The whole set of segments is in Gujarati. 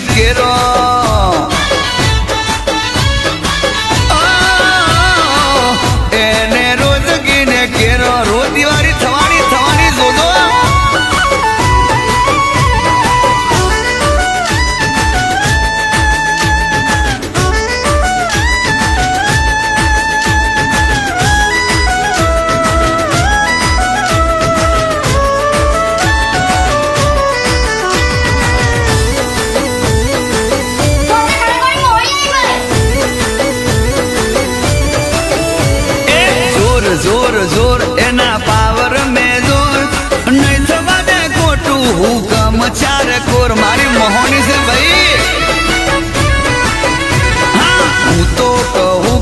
quiero.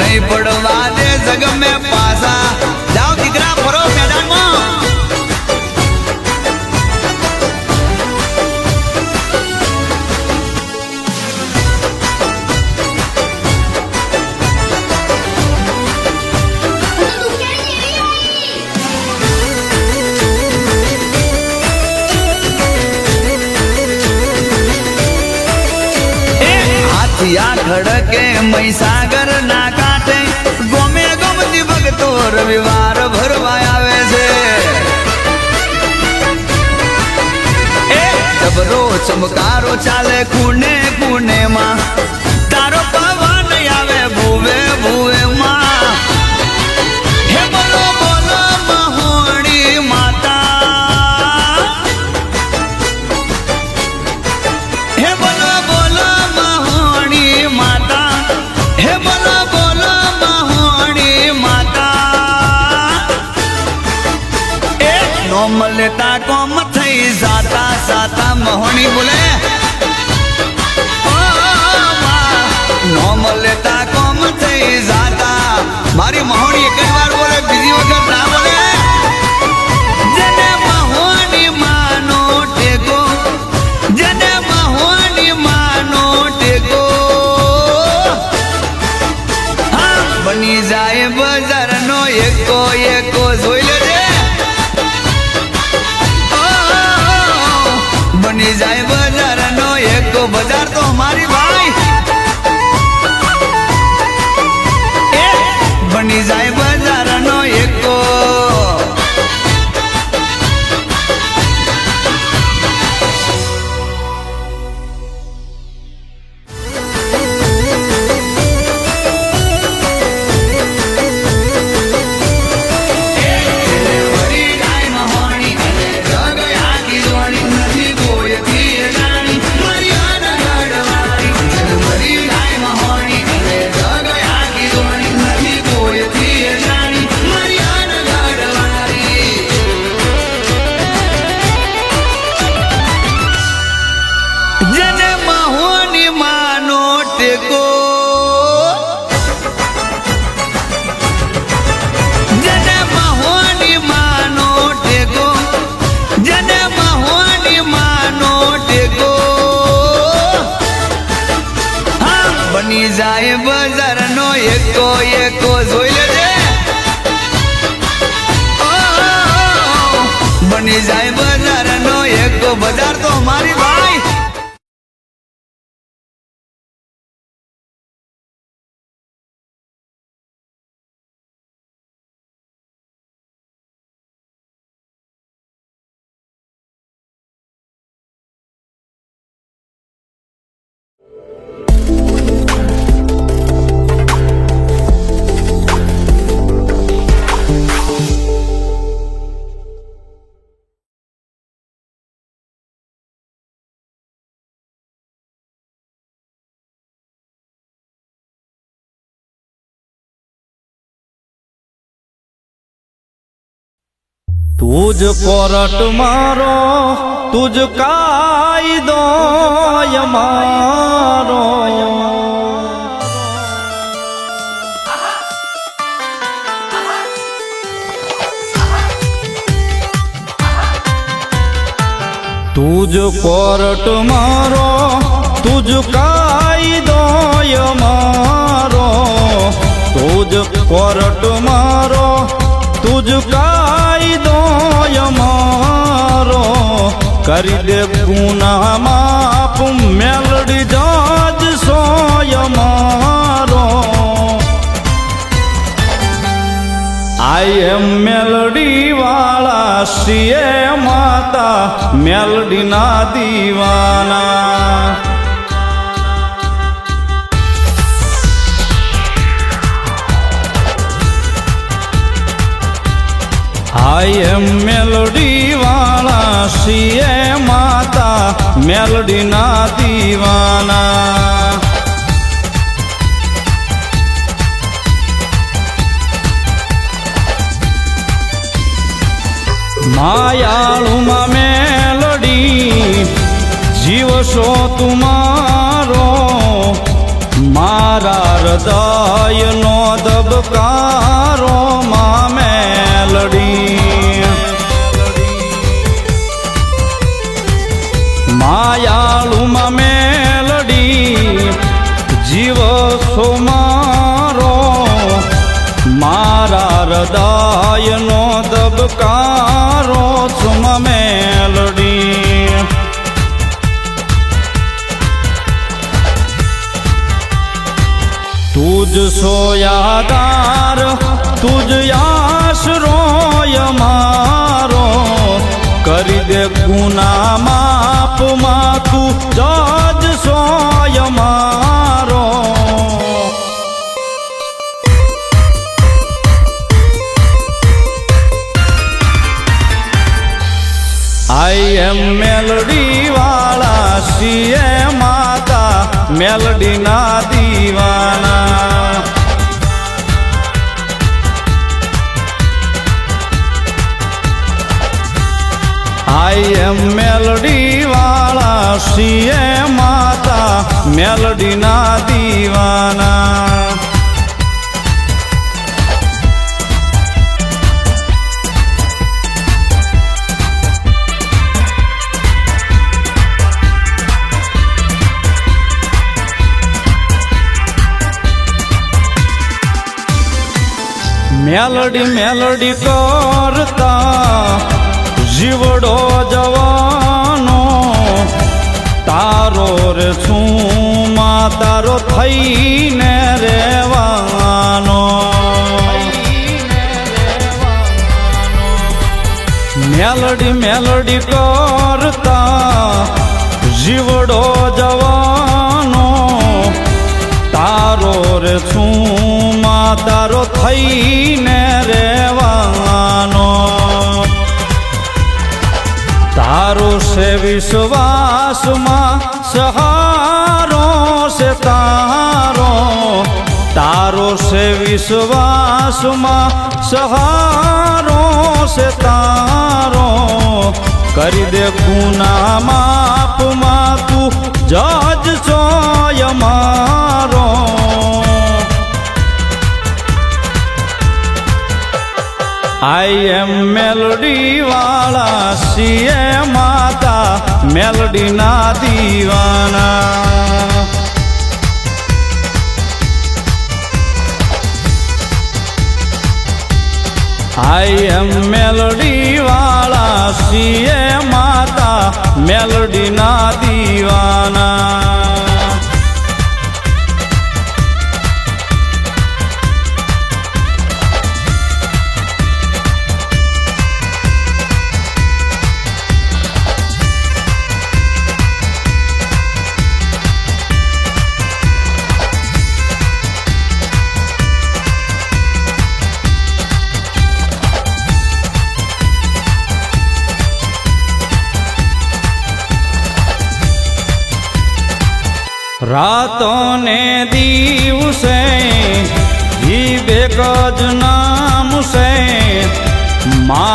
नहीं पड़वा दे जग में पासा। जाओ दिगरा भरो मैदान में। खड़के मई सागर ना રવિવાર ભરવા આવે છે. એ ડબરો ચમકારો ચાલે કુને કુને માં पम थई, साता साता मोहनी बोले। कम थई, साता। मारी महोनी एक बार बोले, बिज़ी वगर ना बोले। બજાર તો અમારી બની જાય બજાર નો એક બજાર તો મારી તુજ કોરટ મારો, તુજ કાયદો મારો તુજ કોરટ મારો, તુજ કાયદો મારો તુજ કોરટ મારો, તુજ કાયદો મારો. કરી દે ગુના માપ મેલડી જાજ સોય મારો. આઈ એમ મેલડી વાળા શ્રીએ માતા મેલડી ના દીવાના. આઈ એમ મેલડી વાળા શ્રીએ માતા મેલડી ના દીવાના. માયાળુમાં મેલડી, જીવશો તુમારો મારા. હૃદયનો દબકારો તુજ સોયાદાર, તુજ આશરોય મારો કરી દે ગુના માપમાં તું જજ સોય મારો. આઈ એમ સીએ માતા મેલડી ના દીવાના. મેલડી મેલડી કરતા જીવડો જવાનો તારો રે છું માં તારો થઈને રહેવાનો. મેલડી મેલડી કરતા જીવડો જવાનો. તારો રે છું માં તારો થઈને રેવાનો વિશ્વાસમાં સહારો છે તારો તારો છે વિશ્વાસમાં સહારો છે તારો. કરી દે ગુના માપમાં તું જજ છો મારો. આઈ એમ મેલોડી વાળા સીએ માતા મેલડી ના દીવાના. આઈ એમ મેલોડી વાળા સીએ માતા મેલડી ના દીવાના.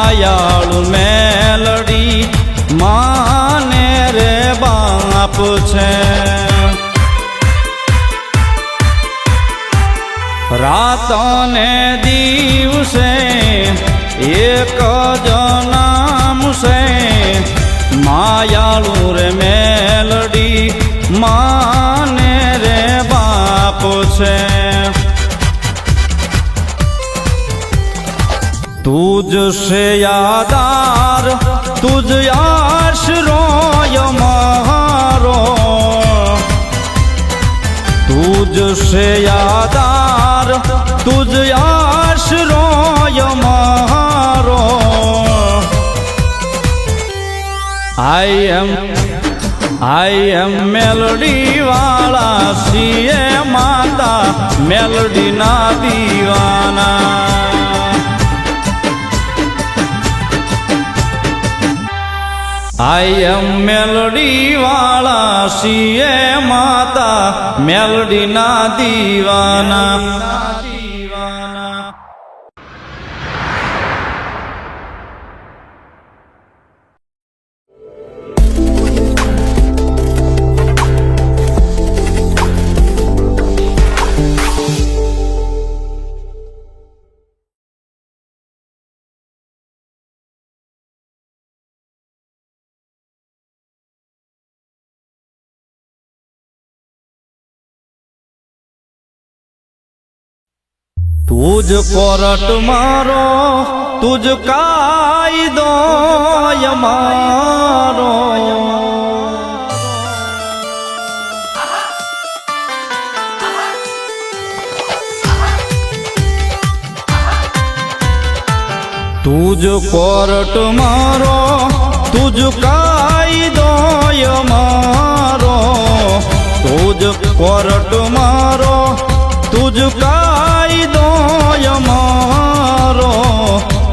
માયાળુ મેલડી માને રે બાપ છે. રાતને દિવસે એક જ છે. માયાળુ રે મેલડી માને રે બાપ છે. તુજ સે યાદાર તુજ આશરોય મારો તુજ સે યાદાર તુજ આશરોય મારો આઈ એમ આઈ એમ મેલડી વાળા સીએ માતા મેલડી એમ મેલડી વાળા સીએ માતા મેલડી ના દીવાના દીવાના. તુજ કોરટ મારો, તુજ કાયદો મારો તુજ કોરટ મારો, તુજ કાયદો મારો તુજ કોરટ મારો, તુજ કાયદો મારો.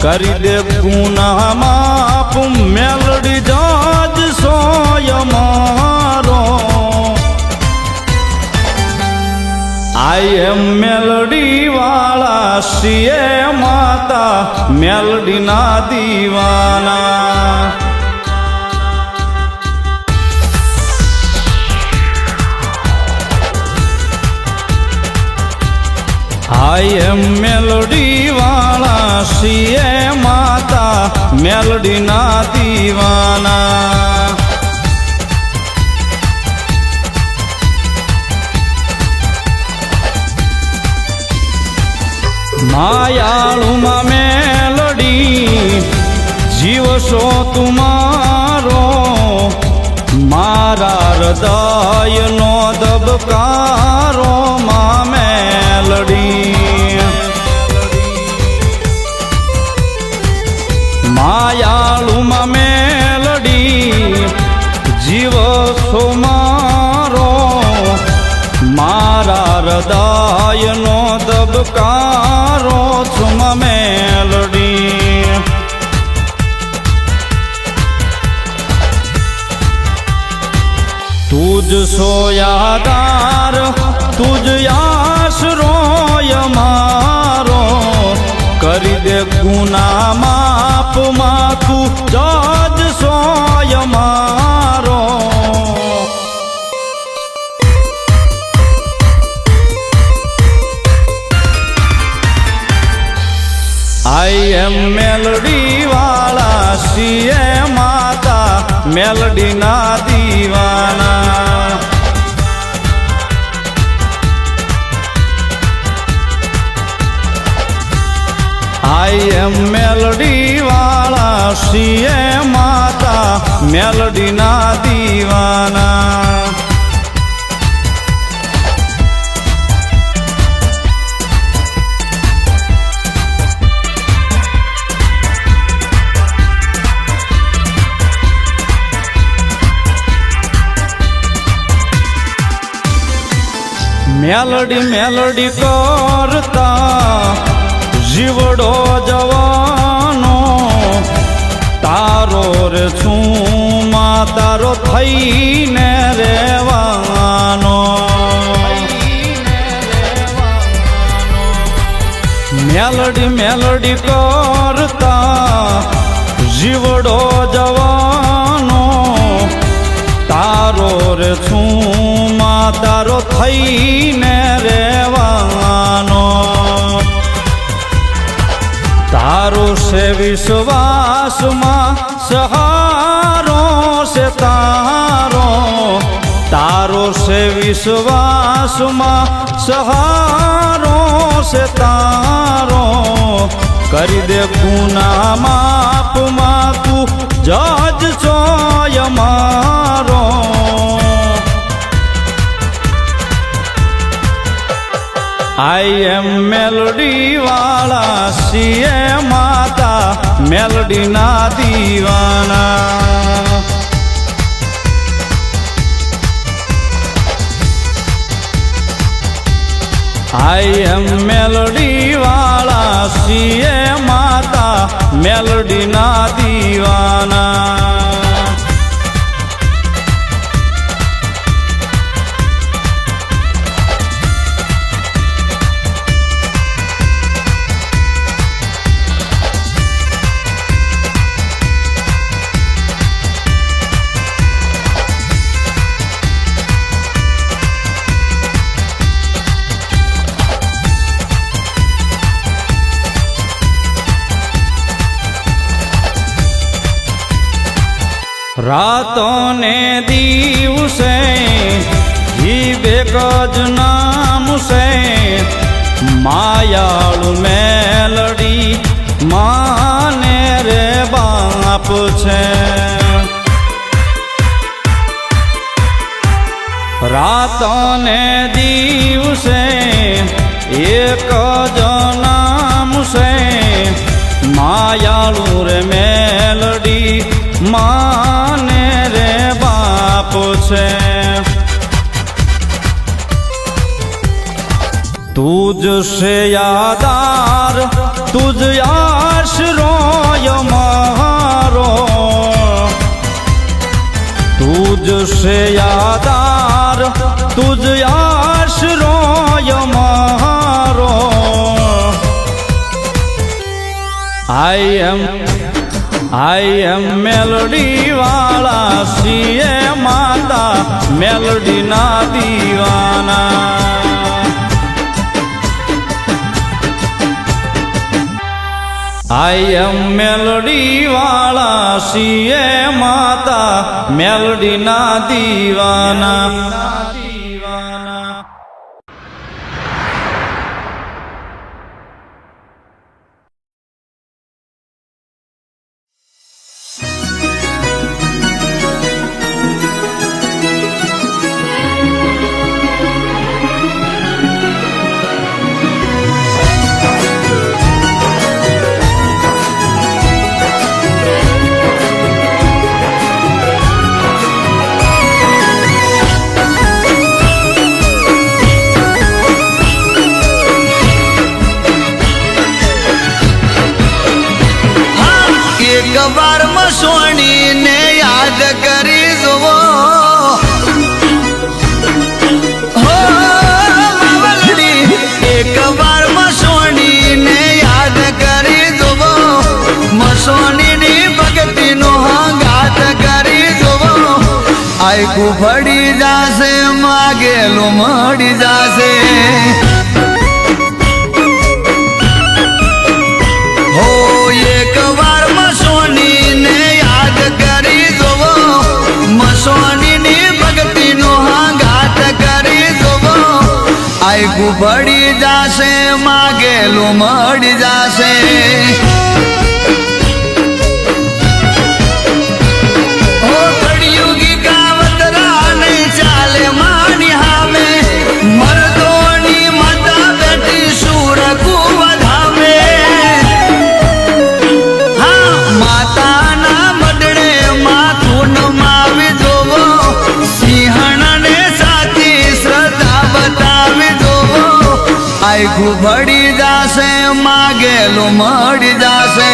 કરી દે ગુના માપ મેલડી જાજ સોય મારો. આઈ એમ મેલડી વાળા સીએ માતા મેલડી ના દીવાના. આઈ એમ મેલોડી વાળા સીએ માતા મેલડી ના દીવાના. માયાળુમાં મેલોડી, જીવશો તુમારો મારા. હૃદયનો દબકારો દબકારો છું મેલડી. તુજ સોયાદાર, તુજ આશરોય મારો કરી દે ગુના માપ, માથું જજ સોય મારો એમ મેલડી વાળા સીએ માતા મેલડી ના દીવાના. આઈ એમ મેલડી વાળા સીએ માતા મેલડી ના દીવાના. મેલડી મેલડી કરતા જીવડો જવાનો. તારો રે છું તારો થઈને રેવાનો મેલડી મેલડી કરતા જીવડો જવાનો. તારો રે છું માં તારો થઈને રહેવાનો. તારો છે વિશ્વાસમાં, સહારો છે તારો. તારો છે વિશ્વાસમાં, સહારો છે તારો. કરી દે ગુના માપમાં તું જજ છો મારો. આઈ એમ મેલોડી વાળા સીએ માતા મેલડી ના દીવાના. આઈ એમ મેલોડી વાળા સીએ માતા મેલડી ના દીવાના. માયાળુ મેલડી માને રે બાપ છે. રાતને દિવસે એક જ નામ છે. માયાળુ રે મેલડી માને રે બાપ છે. તુજ સે યાદાર તુજ આશરો મારો તુજ સે યાદાર તુજ આશરો મારો આઈ એમ આઈ એમ મેલડી વાળા मेलोडी માતા મેલડી એમ મેલડી વાળા સિયે માતા મેલડી ના દીવાના દીવાના. આયકું ફડી જાશે, માગેલું મળી જાશે. હો, એક યાદ કરી જોવો. મસોણીની ભક્તિનો હાંગાત કરી જોવો. આયકું પડી જાશે, માગેલું મળી જાશે. આયખું ભળી જાશે માગેલું મળી જાશે.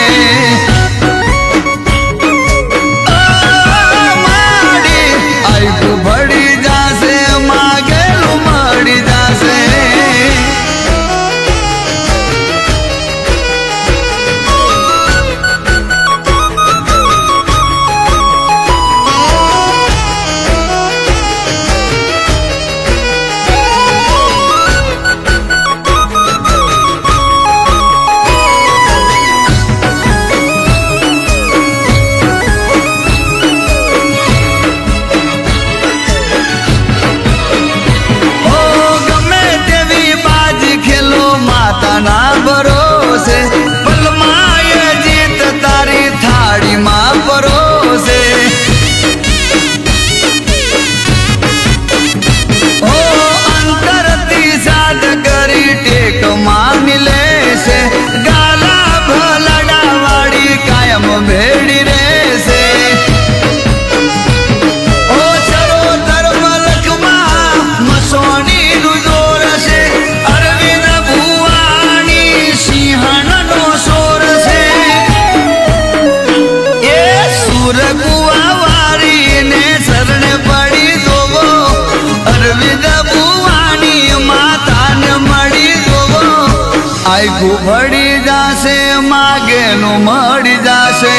આખું ભળી જાશે માગેલું મળી જાશે.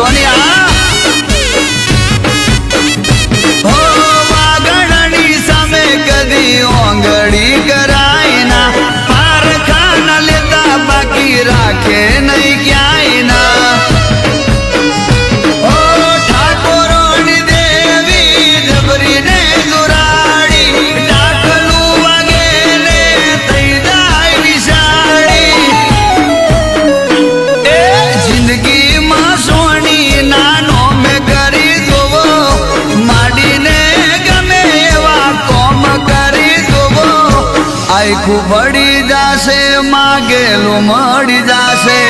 Sonia. માગેલું મળી જશે.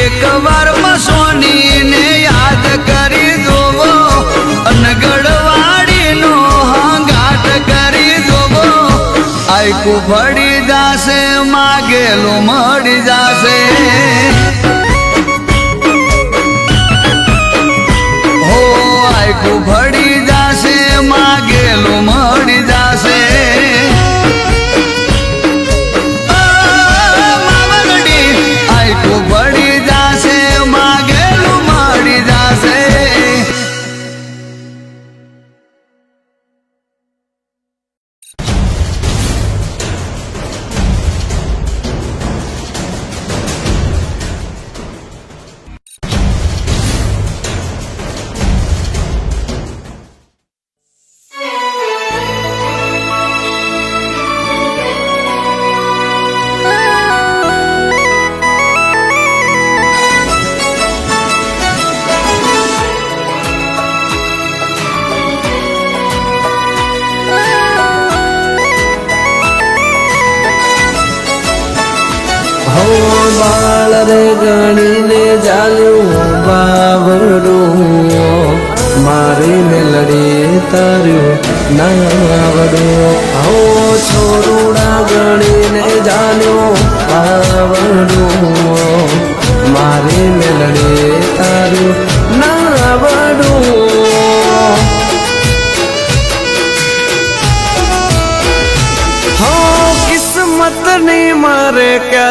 એક કરી જોવો અનગઢવાડીનો હંગાટ કરી જોવો. આખું ફળી જાશે, માગેલું મળી જશે. હો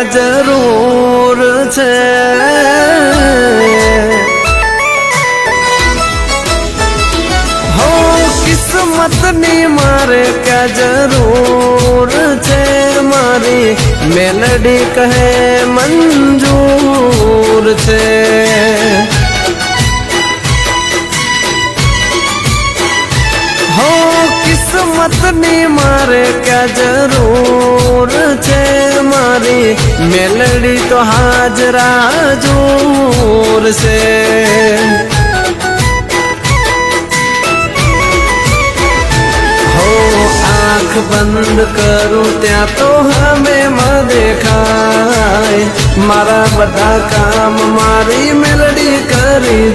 જરૂર છે. હો, કિસ્મતની મારે ક્યાં જરૂર છે? મારી મેલડી કહે, મંજૂર છે. કિસ્મતની મારે ક્યાં જરૂર છે? મારી મેલડી તો હાજરા જોર છે હો, આંખ બંધ કરું ત્યાં તો હમે માં દેખાય મારા બધા કામ મારી મેલડી કરી